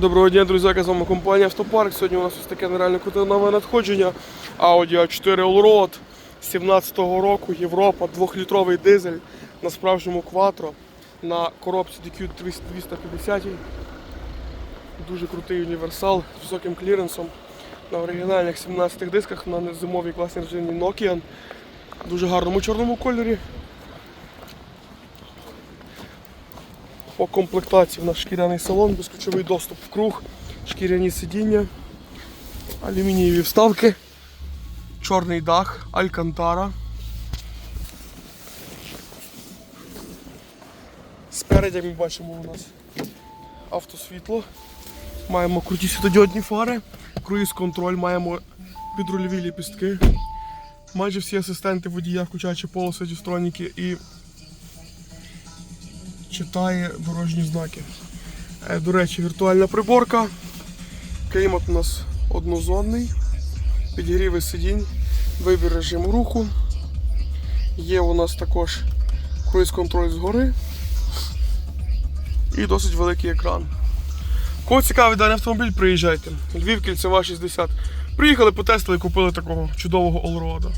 Доброго дня, друзі, з вами компанія Автопарк. Сьогодні у нас ось таке нереально круте нове надходження. Audi A4 Allroad 17-го року, Європа, 2-літровий дизель на справжньому кватро на коробці DQ 250. Дуже крутий універсал з високим кліренсом. На оригінальних 17 дисках на зимовій класній резині Nokian. Дуже гарному чорному кольорі. По комплектації у нас шкіряний салон, безключовий доступ в круг, шкіряні сидіння, алюмінієві вставки, чорний дах, алькантара. Спереді, як ми бачимо, у нас автосвітло. Маємо круті світодіодні фари, круїз-контроль, маємо підрульові ліпістки. Майже всі асистенти водія, включаючи полоси, дістроніки і читає дорожні знаки. Е, До речі, віртуальна приборка. Клімат у нас однозонний. Підігріви сидінь, вибір режиму руху. Є у нас також круїз-контроль згори. І досить великий екран. Кого цікавий даний автомобіль, приїжджайте. Львів, кільцева 60. Приїхали, потестили, купили такого чудового олрода.